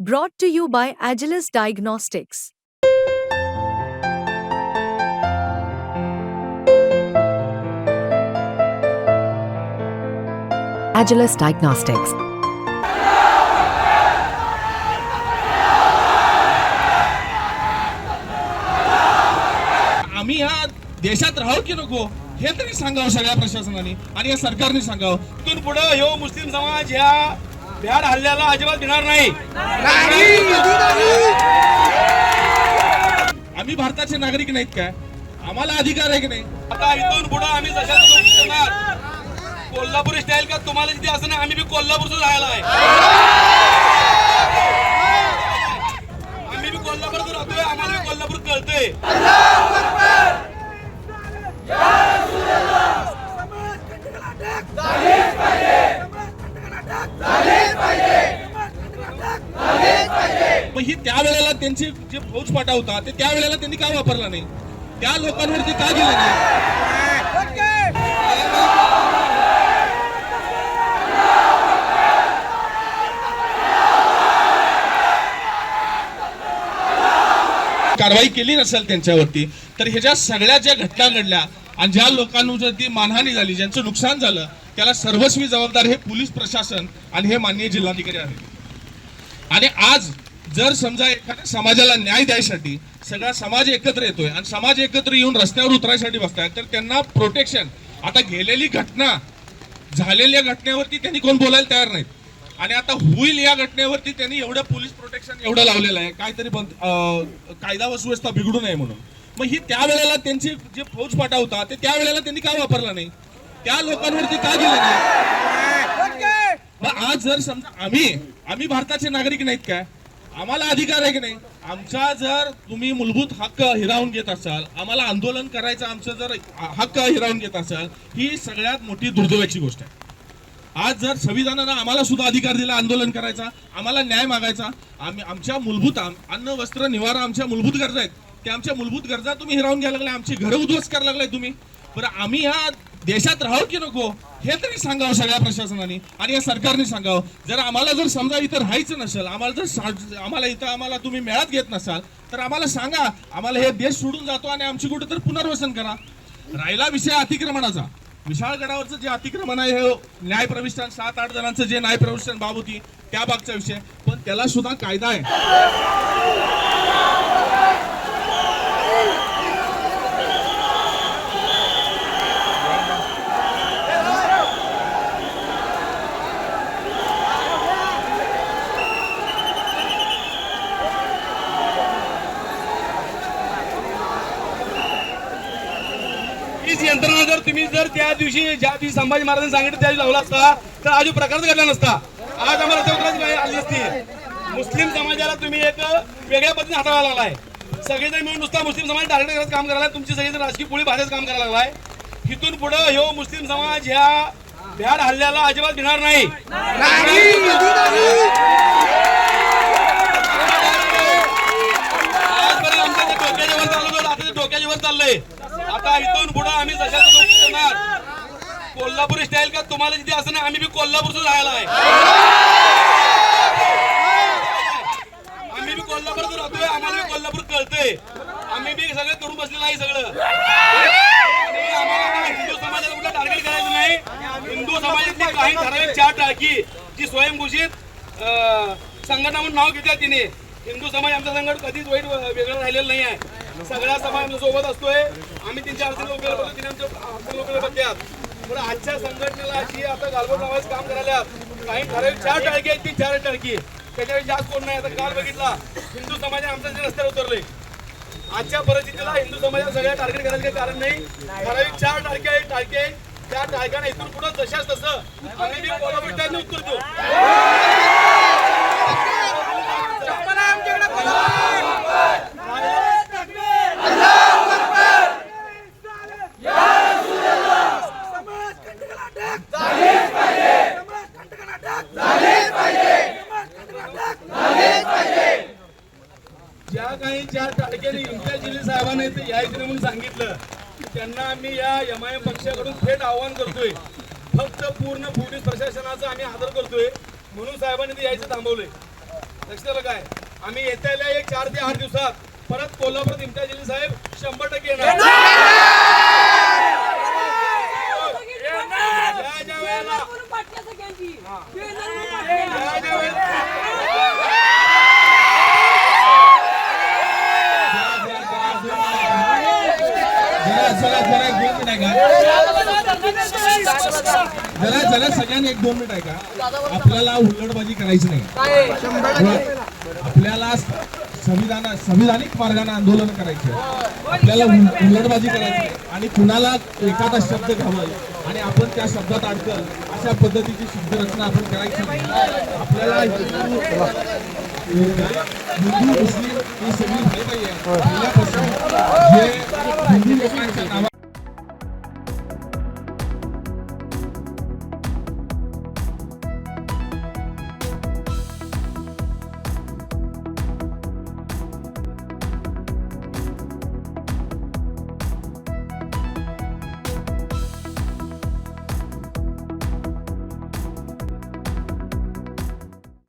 Brought to you by Agilis Diagnostics. Agilis Diagnostics. आम्ही ह्या देशात राहू की नको हे तरी सांगावं सगळ्या प्रशासनाने आणि या सरकारने सांगावं तिथून पुढे यो मुस्लिम समाज ह्या भ्याड हल्ल्याला अजिबात देणार नाही. आम्ही भारताचे नागरिक नाहीत काय? आम्हाला अधिकार आहे की नाही? आता इथून पुढे आम्ही जशा कोल्हापूर स्टाईल का तुम्हाला जिथे असं ना आम्ही बी कोल्हापूरच राहायला आहे. आम्ही बी कोल्हापूरच राहतोय आम्हाला बी कोल्हापूर कळतंय. मग ही त्यावेळेला त्यांची जे फौजपाटा होता ते त्यावेळेला त्यांनी का वापरला नाही? त्या लोकांवरती का गेलं नाही? कारवाई केली नसेल त्यांच्यावरती तर ह्याच्या सगळ्या ज्या घटना घडल्या आणि ज्या लोकांवरती मानहानी झाली ज्यांचं नुकसान झालं त्याला सर्वस्वी जबाबदार हे पोलीस प्रशासन आणि हे माननीय जिल्हाधिकारी आहेत. आणि आज जर समजा एखाद्या समाजाला न्याय द्यायसाठी सगळा समाज एकत्र येतोय आणि समाज एकत्र येऊन रस्त्यावर उतरायसाठी बसताय तर त्यांना प्रोटेक्शन आता गेलेली घटना झालेल्या घटनेवरती त्यांनी कोण बोलायला तयार नाहीत. आणि आता होईल या घटनेवरती त्यांनी एवढं पोलीस प्रोटेक्शन एवढं लावलेलं आहे काहीतरी बंद कायदा व सुव्यवस्था बिघडू नये म्हणून. मग ही त्यावेळेला त्यांची जे फौजफाटा होता ते त्यावेळेला त्यांनी का वापरला नाही? त्या लोकांवरती का गेलं नाही? मग आज जर समजा आम्ही आम्ही भारताचे नागरिक नाहीत काय? आम्हाला अधिकार आहे की नाही? आमचा जर तुम्ही मूलभूत हक्क हिरावून घेत असाल आम्हाला आंदोलन करायचं आमचं जर हक्क हिरावून घेत असाल ही सगळ्यात मोठी दुर्दैवाची गोष्ट आहे. आज जर संविधानानं आम्हाला सुद्धा अधिकार दिला आंदोलन करायचा आम्हाला न्याय मागायचा आम्ही आमच्या मूलभूत आम- अन्न वस्त्र निवारा आमच्या मूलभूत गरजा आहेत. त्या आमच्या मूलभूत गरजा तुम्ही हिरावून घ्यायला लागलाय आमची घरं उद्ध्वस्त करायला लागलाय तुम्ही. बरं आम्ही ह्या देशात राहू की नको हे तरी सांगावं सगळ्या प्रशासनाने आणि या सरकारने सांगावं. जर आम्हाला जर समजा इथं राहायचं नसेल आम्हाला जर आम्हाला इथं आम्हाला तुम्ही मेळात घेत नसाल तर आम्हाला सांगा आम्हाला हे देश सोडून जातो आणि आमची कुठं तर पुनर्वसन करा. राहिला विषय अतिक्रमणाचा. विशाळगडावरचं जे अतिक्रमण आहे हे न्यायप्रविष्ठान सात आठ जणांचं जे न्याय प्रविष्टान बाब होती त्या बाबचा विषय. पण त्याला सुद्धा कायदा आहे. हीच यंत्रणा जर तुम्ही जर त्या दिवशी ज्या दिवशी संभाजी महाराजांनी सांगितलं त्या दिवशी लावला असता तर आज ह्यो प्रकारच घडला नसता. आज आम्हाला वेळ आली नसती मुस्लिम समाजाला तुम्ही एक वेगळ्या पद्धतीने हाताळायला लागलाय. सगळेजण मिळून नुसता मुस्लिम समाज टार्गेट करत काम करायला तुमची सगळेजण राजकीय पोळी भाषेत काम करायला लागलाय. इथून पुढे ह्यो मुस्लिम समाज ह्या भ्याड हल्ल्याला अजिबात देणार नाही. आजपर्यंत आमच्या डोक्याच्या वर चाललंय आता इथून पुढे आम्ही जशा तसं उतरणार कोल्हापूर स्टाईल का तुम्हाला जिथे असं नाही आम्ही बी कोल्हापूरच राहायला आहे. आम्ही बी कोल्हापूरच राहतोय आम्हाला बी कोल्हापूर कळतंय. आम्ही बी सगळं करून बसलेलं आहे सगळं. आम्हाला हिंदू समाजाला कुठला टार्गेट करायचं नाही. हिंदू समाजातली काही ठराविक चार टाकी जी स्वयंघोषित संघटना म्हणून नाव घेतात तिने. हिंदू समाज आमचा संघट कधीच वाईट वेगळं राहिलेलं नाही आहे. सगळा समाज सोबत असतोय. आम्ही तीनशे अडचणी लोकांना बघतो तिने आमच्या अडचणी लोकांना बघतात पण आजच्या संघटनेला अशी आता गालबोट लावायचं काम करायला काही ठराविक चार टाळकी आहेत ती चार टाळकी. त्याच्यावेळी जास्त कोण नाही. आता काल बघितला हिंदू समाज आमच्या रस्त्यावर उतरले. आजच्या परिस्थितीला हिंदू समाजाला सगळ्या टार्गेट करायचं काही कारण नाही. ठराविक चार टाळके आहेत टाळके आहेत. त्या टाळक्याने इथून पुढे जशाच तसं आम्ही उत्तर देऊ ज्या काही ज्या टाळक्याने इम्तियाज साहेबांना इथे यायचं म्हणून सांगितलं त्यांना आम्ही या एम आय एम पक्षाकडून थेट आवाहन करतोय. फक्त पूर्ण पोलीस प्रशासनाचं आम्ही आदर करतोय. म्हणून साहेबांनी ते यायचं थांबवलंय. लक्षात आलं काय? आम्ही येत्या एक चार ते आठ दिवसात परत कोल्हापूर इम्तियाज जलील साहेब शंभर टक्के येणार ज्या ज्या वेळेला ज्या ज्या वेळेला जरा जरा जरा एक दोन मिनिट आहे का? जरा जरा सगळ्यांनी एक दोन मिनिट आहे का आपल्याला हुल्लडबाजी करायची नाही. आपल्याला संविधान संविधानिक मार्गाने आंदोलन करायचे आपल्याला हुल- हुल्लडबाजी करायची. आणि कुणाला एखादा शब्द घावल आणि आपण त्या शब्दात अडकल अशा पद्धतीची शब्दरचना आपण करायची आपल्याला हिंदू मुस्लिम ही सगळी भाई आहे. पहिल्यापासून जे हिंदू